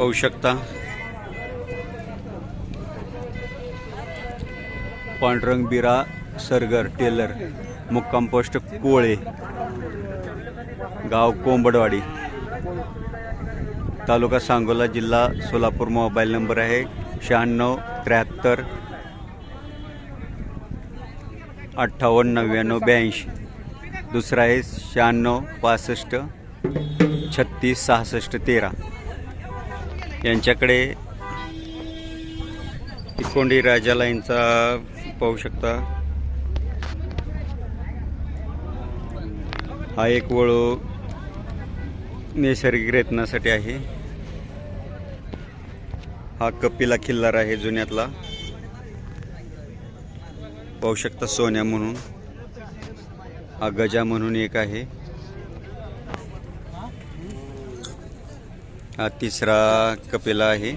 पाहू शकता. पांडुरंग बिरा सरगर टेलर मुक्काम पोस्ट कोळे गाव कोंबडवाडी तालुका सांगोला जिल्हा सोलापूर मोबाईल नंबर आहे शहाण्णव त्र्याहत्तर अठ्ठावन्न नव्याण्णव ब्याऐंशी. दुसरा आहे शहाण्णव पासष्ट छत्तीस सहासष्ट तेरा. यांच्याकडे तिकोंडी राजा लाईनचा पाहू शकता. हा एक वळू नैसर्गिक रत्नासाठी आहे. हा कपिला किल्लार आहे जुन्यातला. पाहू शकता सोन्या म्हणून. हा गजा म्हणून एक आहे. हा तिसरा कपिला आहे.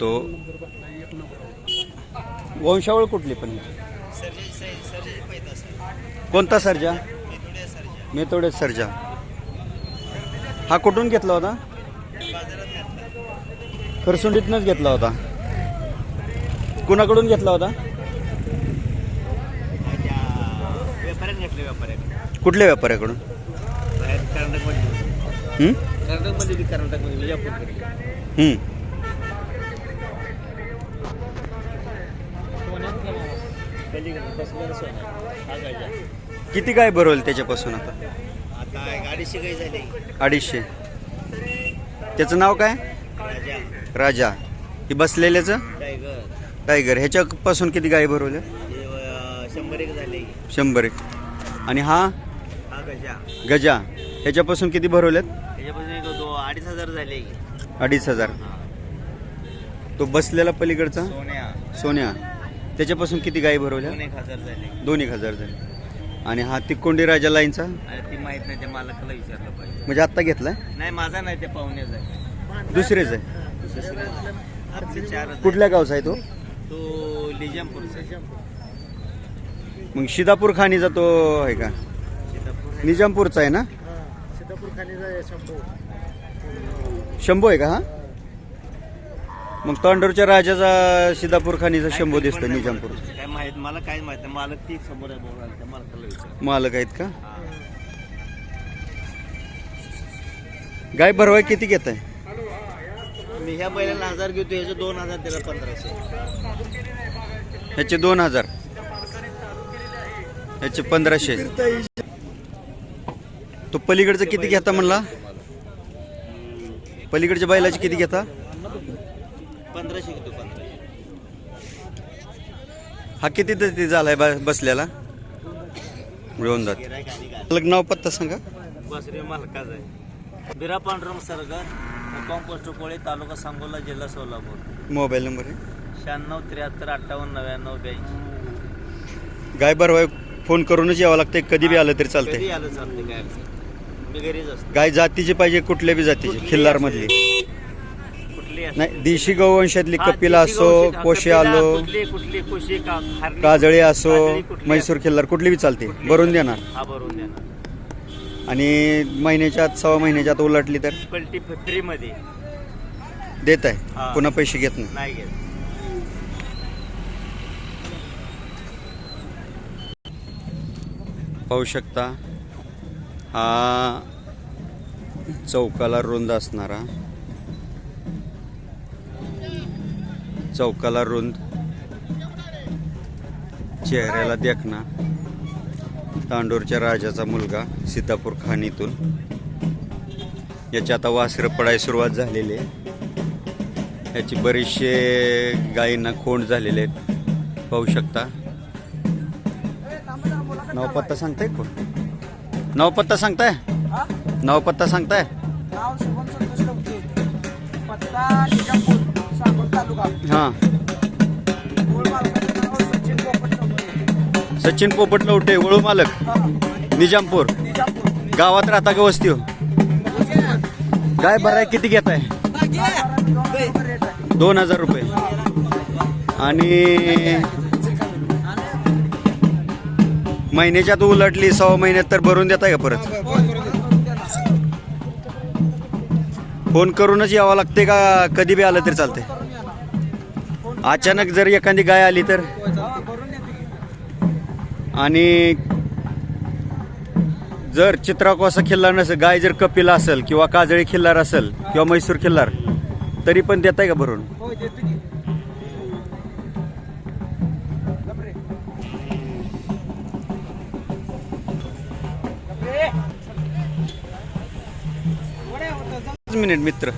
तो वंशावळ कुठली पण? कोणता सर्जा? मेथोडे सर्जा. हा कुठून घेतला होता? खरसुंडीतनंच घेतला होता. कुणाकडून घेतला होता? व्यापाऱ्याने घेतले व्यापाऱ्याने कुठल्या व्यापाऱ्याकडून? कर्नाटकमध्ये? कर्नाटकमध्ये बी कर्नाटकमध्ये विजापूरकडे. पलीकडे बसलेलं सोनं गाजा किती काय भरवलं त्याच्यापासून आता? आता गाडी शिकाई झाली. अडीचशे. त्याचं नाव काय? राजा. राजा. ही बसलेल्याचं? टायगर. टायगर. ह्याच्यापासून किती गाय भरवल्या? हे अं, शंभर एक झाले. शंभर एक. आणि हा? हा गजा. गजा. ह्याच्यापासून किती भरवल्यात? त्याच्यापासून एक दो अडीच हजार झाले. अडीच हजार. तो बसलेला पलीकडचा? सोन्या. सोन्या. त्याच्यापासून किती गाय भरवल्या? दोन एक हजार झाले. दोन एक हजार झाले. आणि हा तिकोंडी राजा लाईनचा? आणि ती माहीत नाही त्या मालकाला विचारलं पाहिजे. म्हणजे आत्ता घेतलाय? नाही माझा नाही ते पाहुण्याचा आहे. दुसरेच आहे. आमचे चार कुठल्या गावचा आहे तो? तो लिजामपूरचा मग शिदापूर खाणीचा तो आहे का? सीतापूर निजामपूरचा आहे ना? खाली शंभू. शंभू आहे का हा? मग तांडूरच्या राजाचा सिदापूर खाणीचा शंभू दिसतो निजामपूर. काय माहीत? मला काय माहीत नाही. मालक ती समोर आहे बोलायला त्या मालकाला विचार. मालक आहेत का? गाय भरवाय किती घेत आहे? मी ह्या बैलाला हजार घेतो ह्याचे दोन हजार त्याला पंधराशे. ह्याचे दोन हजार. ह्याचे पंधराशे. तो पलीकडचं किती घेता म्हणला? पलीकडच्या बैलाचे किती घेता? पंधराशे घेतो हा किती ते झालाय बा- बसलेला मिळून जात. नाव पत्ता सांगा. बसरे मालकाच आहे. बिरा पांडुरंग सरगर मुक्काम पोस्ट कोळे तालुका सांगोला जिल्हा सोलापूर. मोबाईल नंबर आहे. शहाण्णव त्र्याहत्तर अठ्ठावन्न नव्याण्णव ब्याऐंशी. गाय भरवाय फोन करूनच यावं लागतंय. कधी बी आलं तरी चालतंय. आलं चालते काय अडचण मी घरीच असतो. गाय जातीची पाहिजे कुठल्या बी जातीची कुठलीही खिल्लार मधली दे. कुठली असू नाही. देशी गौवंशातली हा, कपिला देशी असो कोशी कपिला, आलो कुठली कुठली कुशी का हरणी, काजळी असो काजळी कुठली म्हैसूर खिल्लार कुठली बी चालते कुठली भरून देणार. हा भरून देणार. आणि महिन्याच्या आत सव्वा महिन्याच्या आत उलटली तर? पलटी देत हा. आहे पुन्हा पैसे घेत नाही. नाही घेत. पाहू शकता. हा चौकाला रुंद असणारा. चौकाला रुंद. चेहऱ्याला देखना तांडूरच्या राजाचा मुलगा सीतापूर खाणीतून याची आता वासरं पडायला सुरुवात झालेली आहे. याची बरेचसे गायींना खोंड झालेले आहेत. पाहू शकता. नाव पत्ता सांगताय कोण नाव पत्ता सांगताय? नाव पत्ता सांगताय? नाव शुभम संतोष लवते पत्ता निजामपूर सांगोल तालुका. हां. मूळ मालकाचं नाव सचिन पोपट लवते सचिन पोपट लवटे वळू मालक. हा, निजामपूर. निजामपूर. गावात राहता का वस्ती हो? गाय भराय किती घेत आहे दोन नंबर रेट आहे. दोन हजार रुपये. आणि महिन्याच्यात उलटली सव्वा महिन्यात तर भरून देताय का परत? फोन करूनच यावं लागते का? कधी बी आलं तरी चालते अचानक जर एखादी गाय आली तर? आणि जर चित्राकोसा खिल्लार नसेल गाय जर कपिला असेल किंवा काजळी खिल्लार असेल किंवा म्हैसूर खिल्लार तरी पण देताय का भरून? મિનિટ મિત્ર